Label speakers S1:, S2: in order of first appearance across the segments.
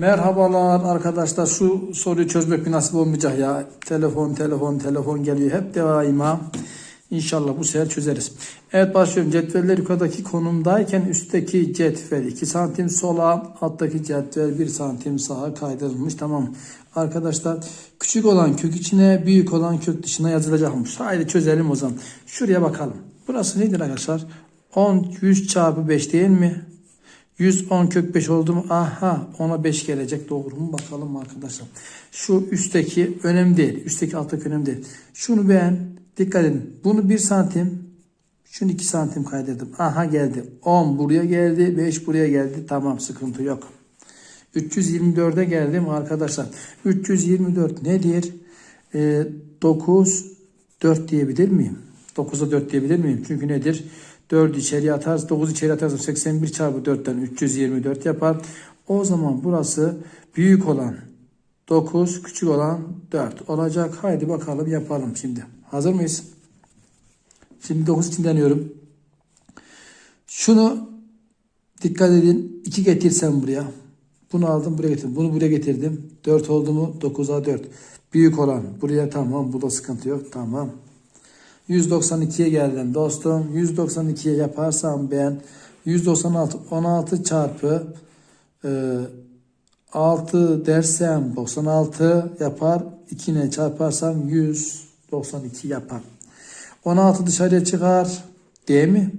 S1: Merhabalar arkadaşlar. Şu soruyu çözmek bir nasip olmayacak ya. Telefon, telefon, telefon geliyor. Hep daima. İnşallah bu sefer çözeriz. Evet başlıyorum. Cetveller yukarıdaki konumdayken üstteki cetvel 2 santim sola, alttaki cetvel 1 santim sağa kaydırılmış. Tamam. Arkadaşlar küçük olan kök içine, büyük olan kök dışına yazılacakmış. Haydi çözelim o zaman. Şuraya bakalım. Burası nedir arkadaşlar? 10, 100 çarpı 5 değil mi? 110 kök 5 oldu mu? Aha ona 5 gelecek. Doğru mu? Bakalım arkadaşlar. Şu üstteki önemli değil. Üstteki alttaki önemli değil. Şunu ben dikkat edin. Bunu 1 santim şunu 2 santim kaydırdım. Aha geldi. 10 buraya geldi. 5 buraya geldi. Tamam sıkıntı yok. 324'e geldim arkadaşlar. 324 nedir? Ee, 9 4 diyebilir miyim? 9'a 4 diyebilir miyim? Çünkü nedir? 4 içeriye atarız. 9 içeri atarsam 81 çarpı 4'ten 324 yapar. O zaman burası büyük olan 9, küçük olan 4 olacak. Haydi bakalım yapalım şimdi. Hazır mıyız? Şimdi 9 için deniyorum. Şunu dikkat edin. 2 getirsem buraya. Bunu aldım buraya getirdim. Bunu buraya getirdim. 4 oldu mu? 9'a 4. Büyük olan buraya tamam. Bu da sıkıntı yok. Tamam. 192'ye geldim dostum. 192'ye yaparsam ben 196 16 çarpı e, 6 dersem 96 yapar. 2 ile çarparsam 192 yapar. 16 dışarıya çıkar. Değil mi?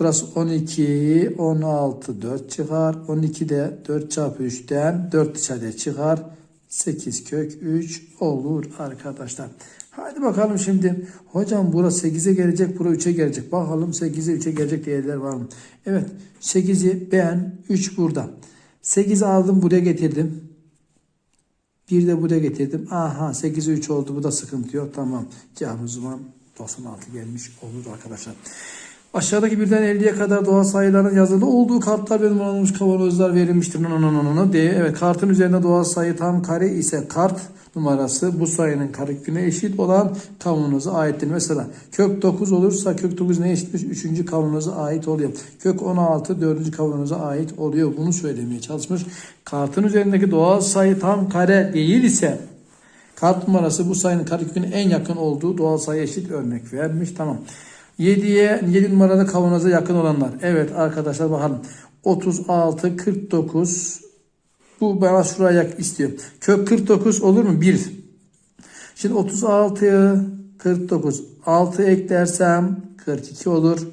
S1: Burası 12, 16, 4 çıkar. 12 de 4 çarpı 3'ten 4 dışarıya çıkar. 8 kök 3 olur arkadaşlar. Hadi bakalım şimdi. Hocam burası 8'e gelecek, bura 3'e gelecek. Bakalım 8'e 3'e gelecek değerler var mı? Evet 8'i ben 3 burada. 8'i aldım buraya getirdim. Bir de buraya getirdim. Aha 8'e 3 oldu. Bu da sıkıntı yok. Tamam. Cevabımız zaman 96 gelmiş olur arkadaşlar. Aşağıdaki birden 50'ye kadar doğal sayıların yazılı olduğu kartlar ve numaralanmış kavanozlar verilmiştir. Nananana diye. Evet kartın üzerinde doğal sayı tam kare ise kart numarası bu sayının kareköküne eşit olan kavanoza aittir. Mesela kök 9 olursa kök 9 ne eşitmiş? 3. kavanoza ait oluyor. Kök 16 4. kavanoza ait oluyor. Bunu söylemeye çalışmış. Kartın üzerindeki doğal sayı tam kare değil ise kart numarası bu sayının kareköküne en yakın olduğu doğal sayı eşit örnek vermiş. Tamam. 7'ye 7 numaralı kavanoza yakın olanlar. Evet arkadaşlar bakalım. 36, 49 bu bana şuraya istiyor. Kök 49 olur mu? 1. Şimdi 36'ya 49. 6 eklersem 42 olur.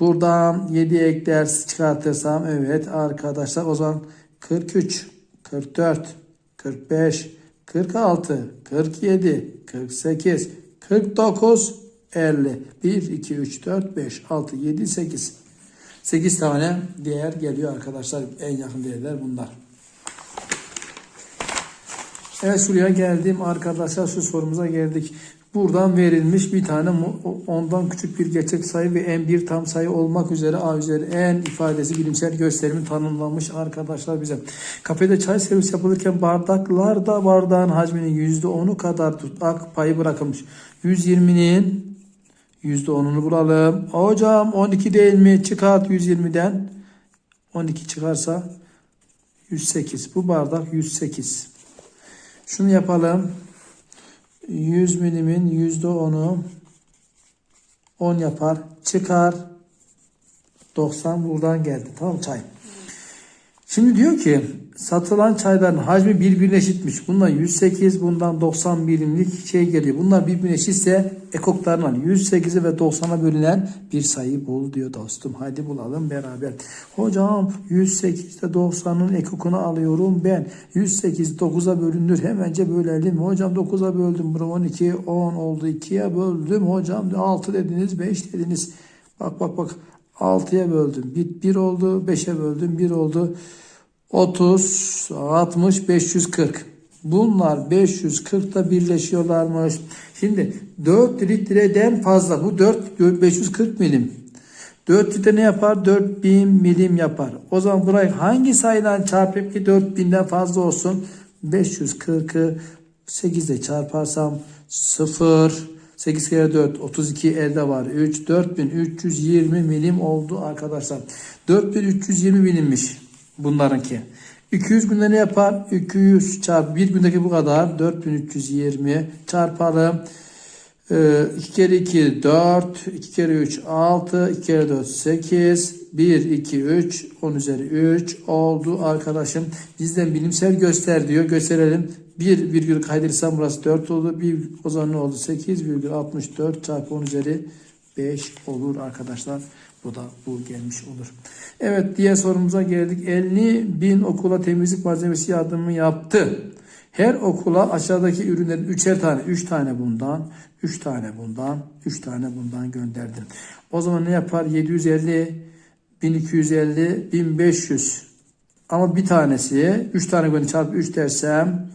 S1: Buradan 7 ekler çıkartırsam evet arkadaşlar o zaman 43, 44, 45, 46, 47, 48, 49, 50. 1, 2, 3, 4, 5, 6, 7, 8. 8 tane değer geliyor arkadaşlar. En yakın değerler bunlar. Evet şuraya geldim arkadaşlar şu sorumuza geldik. Buradan verilmiş bir tane ondan küçük bir gerçek sayı ve en bir tam sayı olmak üzere A üzeri en ifadesi bilimsel gösterimi tanımlanmış arkadaşlar bize. Kafede çay servis yapılırken bardaklarda bardağın hacminin %10'u kadar tutak payı bırakılmış. 120'nin %10'unu bulalım. Hocam 12 değil mi? Çıkart 120'den. 12 çıkarsa 108. Bu bardak 108. Şunu yapalım. 100 milimin %10'u 10 yapar. Çıkar. 90 buradan geldi. Tamam çay. Şimdi diyor ki satılan çayların hacmi birbirine eşitmiş. Bundan 108, bundan 90 birimlik şey geliyor. Bunlar birbirine eşitse ekoklarından 108'e ve 90'a bölünen bir sayı bul diyor dostum. Hadi bulalım beraber. Hocam 108 ile 90'ın ekokunu alıyorum ben. 108 9'a bölünür. Hemence bölelim. Hocam 9'a böldüm. Bura 12, 10 oldu. 2'ye böldüm. Hocam 6 dediniz, 5 dediniz. Bak bak bak. 6'ya böldüm. 1, 1 oldu. 5'e böldüm. 1 oldu. 30, 60, 540. Bunlar 540'ta birleşiyorlarmış. Şimdi 4 litreden fazla. Bu 4 540 milim. 4 litre ne yapar? 4000 milim yapar. O zaman burayı hangi sayıdan çarpayım ki 4000'den fazla olsun? 540'ı 8 ile çarparsam 0 8 kere 4 32 elde var. 3 4320 milim oldu arkadaşlar. 4320 milimmiş bunlarınki. 200 günde ne yapar? 200 çarpı bir gündeki bu kadar. 4320 çarpalım. Ee, 2 kere 2 4, 2 kere 3 6, 2 kere 4 8, 1 2 3, 10 üzeri 3 oldu arkadaşım. Bizden bilimsel göster diyor. Gösterelim. 1 virgül kaydırırsam burası 4 oldu. 1, o zaman ne oldu? 8,64 çarpı 10 üzeri 5 olur arkadaşlar. Bu da bu gelmiş olur. Evet diğer sorumuza geldik. 50 bin okula temizlik malzemesi yardımı yaptı. Her okula aşağıdaki ürünlerin üçer tane, üç tane bundan, üç tane bundan, üç tane bundan gönderdim. O zaman ne yapar? 750, 1250, 1500. Ama bir tanesi, üç tane gönder çarpı 3 dersem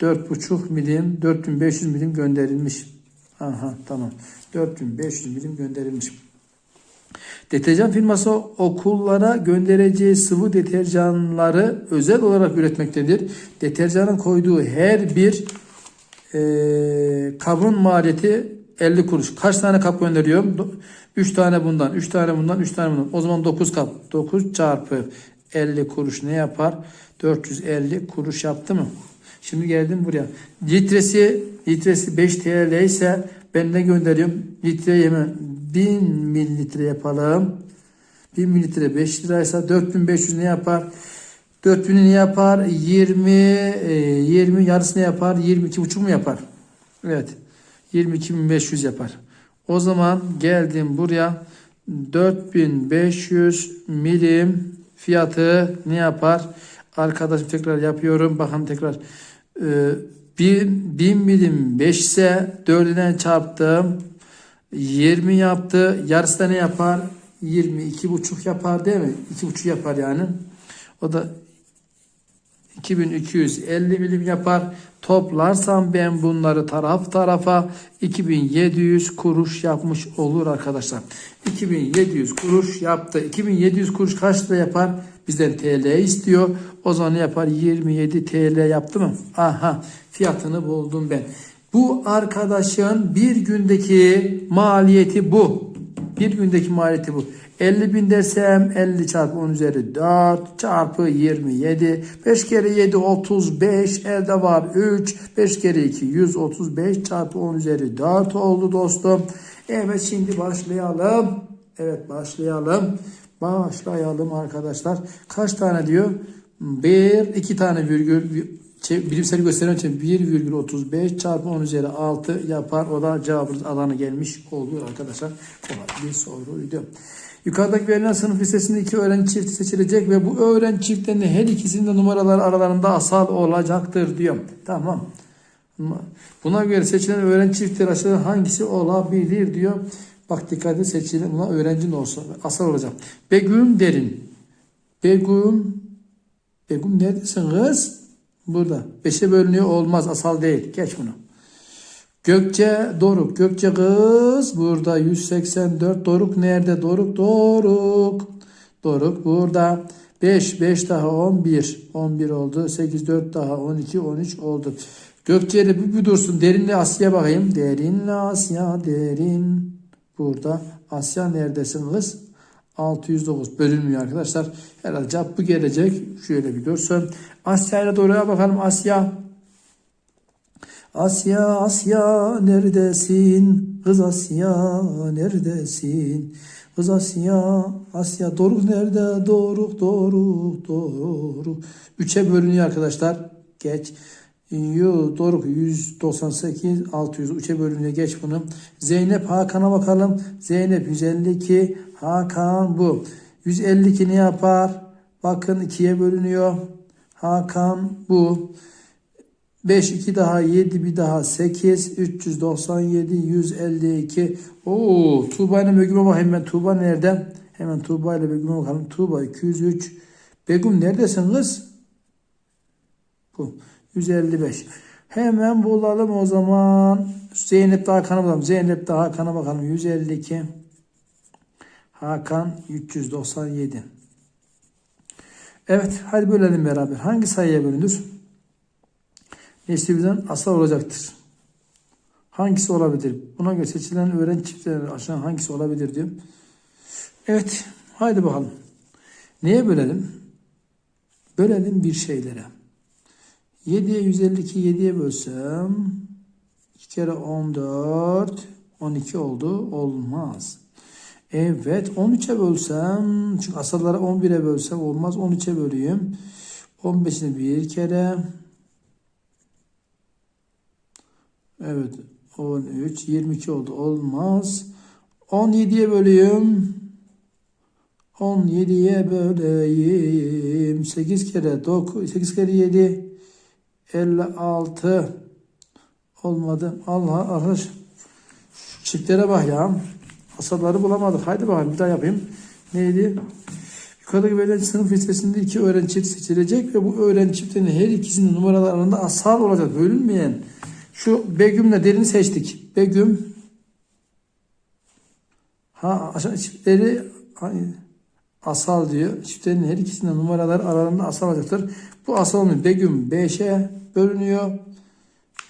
S1: 4,5 milim, 4500 milim gönderilmiş. Aha tamam. 4500 milim gönderilmiş. Deterjan firması okullara göndereceği sıvı deterjanları özel olarak üretmektedir. Deterjanın koyduğu her bir e, kabın maliyeti 50 kuruş. Kaç tane kap gönderiyorum? 3 tane bundan, 3 tane bundan, 3 tane bundan. O zaman 9 kap. 9 çarpı 50 kuruş ne yapar? 450 kuruş yaptı mı? Şimdi geldim buraya. Litresi litresi 5 TL ise ben ne gönderiyorum? Litre hemen 1000 mililitre yapalım. 1000 mililitre 5 liraysa 4500 ne yapar? 4000 ne yapar? 20 e, 20 yarısı ne yapar? 22,5 mu yapar? Evet. 22.500 yapar. O zaman geldim buraya 4500 milim fiyatı ne yapar? Arkadaşım tekrar yapıyorum. Bakın tekrar. Ee, 1000 milim 5 ise 4'ünden çarptım. 20 yaptı. Yarısı da ne yapar? 22,5 yapar değil mi? 2,5 yapar yani. O da 2250 milim yapar. Toplarsam ben bunları taraf tarafa 2700 kuruş yapmış olur arkadaşlar. 2700 kuruş yaptı. 2700 kuruş kaç lira yapar? Bizden TL istiyor. O zaman ne yapar? 27 TL yaptı mı? Aha fiyatını buldum ben. Bu arkadaşın bir gündeki maliyeti bu. Bir gündeki maliyeti bu. 50 bin desem 50 çarpı 10 üzeri 4 çarpı 27. 5 kere 7 35 elde var 3. 5 kere 2 135 çarpı 10 üzeri 4 oldu dostum. Evet şimdi başlayalım. Evet başlayalım. Başlayalım arkadaşlar. Kaç tane diyor? 1, 2 tane virgül bilimsel gösteren için 1,35 çarpı 10 üzeri 6 yapar. O da cevabımız alanı gelmiş oluyor arkadaşlar. Kolay bir soruydu. Yukarıdaki verilen sınıf listesinde iki öğrenci çifti seçilecek ve bu öğrenci çiftlerinin her ikisinin de numaralar aralarında asal olacaktır diyor. Tamam. Buna göre seçilen öğrenci çiftleri aşağıdan hangisi olabilir diyor. Bak dikkatli seçilen buna öğrenci ne olsa asal olacak. Begüm derin. Begüm Begüm neredesin kız? Burada. Beşe bölünüyor olmaz. Asal değil. Geç bunu. Gökçe Doruk. Gökçe kız burada 184. Doruk nerede? Doruk Doruk. Doruk burada. 5 5 daha 11. 11 oldu. 8 4 daha 12 13 oldu. Gökçe'de bir, bir dursun. Derinle Asya bakayım. Derinle Asya derin. Burada. Asya neredesin kız? 609 bölünmüyor arkadaşlar. Herhalde cevap bu gelecek. Şöyle bir dursun. Asya ile doğruya bakalım. Asya. Asya Asya neredesin? Kız Asya neredesin? Kız Asya Asya Doruk nerede? Doruk Doruk Doruk. Üçe bölünüyor arkadaşlar. Geç. Yo, Doruk 198 600 üçe bölünüyor. Geç bunu. Zeynep Hakan'a bakalım. Zeynep 152 Hakan bu. 152 ne yapar? Bakın ikiye bölünüyor. Hakan bu. 5 2 daha 7 bir daha 8 397 152 Oo Tuğba ile Begüm'e bak hemen Tuğba nerede? Hemen Tuğba ile Begüm'e bakalım. Tuğba 203 Begüm neredesin kız? Bu 155 Hemen bulalım o zaman. Zeynep de Hakan'a bakalım. Zeynep de Hakan'a bakalım. 152 Hakan 397 Evet hadi bölelim beraber. Hangi sayıya bölünür? Nesli birden asal olacaktır. Hangisi olabilir? Buna göre seçilen öğrenci çiftleri aşağı hangisi olabilir diyor. Evet. Haydi bakalım. Neye bölelim? Bölelim bir şeylere. 7'ye 152 7'ye bölsem 2 kere 14 12 oldu. Olmaz. Evet 13'e bölsem çünkü asalları 11'e bölsem olmaz. 13'e böleyim. 15'ini bir kere Evet 13 22 oldu. Olmaz. 17'ye böleyim. 17'ye böleyim. 8 kere 9 8 kere 7 56 olmadı. Allah. Şu Çiftlere bak ya. Asalları bulamadık. Haydi bakalım bir daha yapayım. Neydi? Yukarıdaki verilen sınıf listesinde iki öğrenci çifti seçilecek ve bu öğrenci çiftinin her ikisinin numaralar arasında asal olacak. Bölünmeyen. Şu Begüm'le derini seçtik. Begüm ha aşağı çiftleri asal diyor. Çiftlerin her ikisinin numaraları aralarında asal olacaktır. Bu asal olmuyor. Begüm 5'e bölünüyor.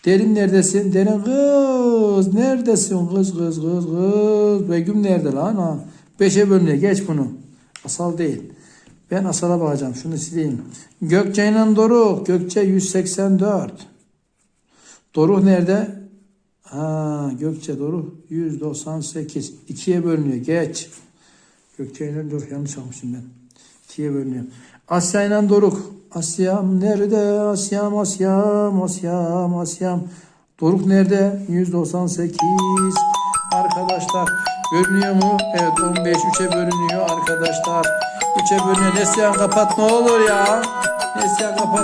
S1: Derin neredesin? Derin kız neredesin? Kız kız kız kız. Begüm nerede lan? Ha. Beşe bölünüyor. Geç bunu. Asal değil. Ben asala bakacağım. Şunu sileyim. Gökçe ile Doruk. Gökçe 184. Doruk nerede? Ha, Gökçe Doruk 198. 2'ye bölünüyor. Geç. Gökçe ile Doruk yanlış almışım ben. 2'ye bölünüyor. Asya ile Doruk. Asyam nerede? Asyam, Asyam, Asyam, Asyam. Doruk nerede? 198. Arkadaşlar bölünüyor mu? Evet 15 3'e bölünüyor arkadaşlar. 3'e bölünüyor. Neslihan kapat ne olur ya. Neslihan kapat.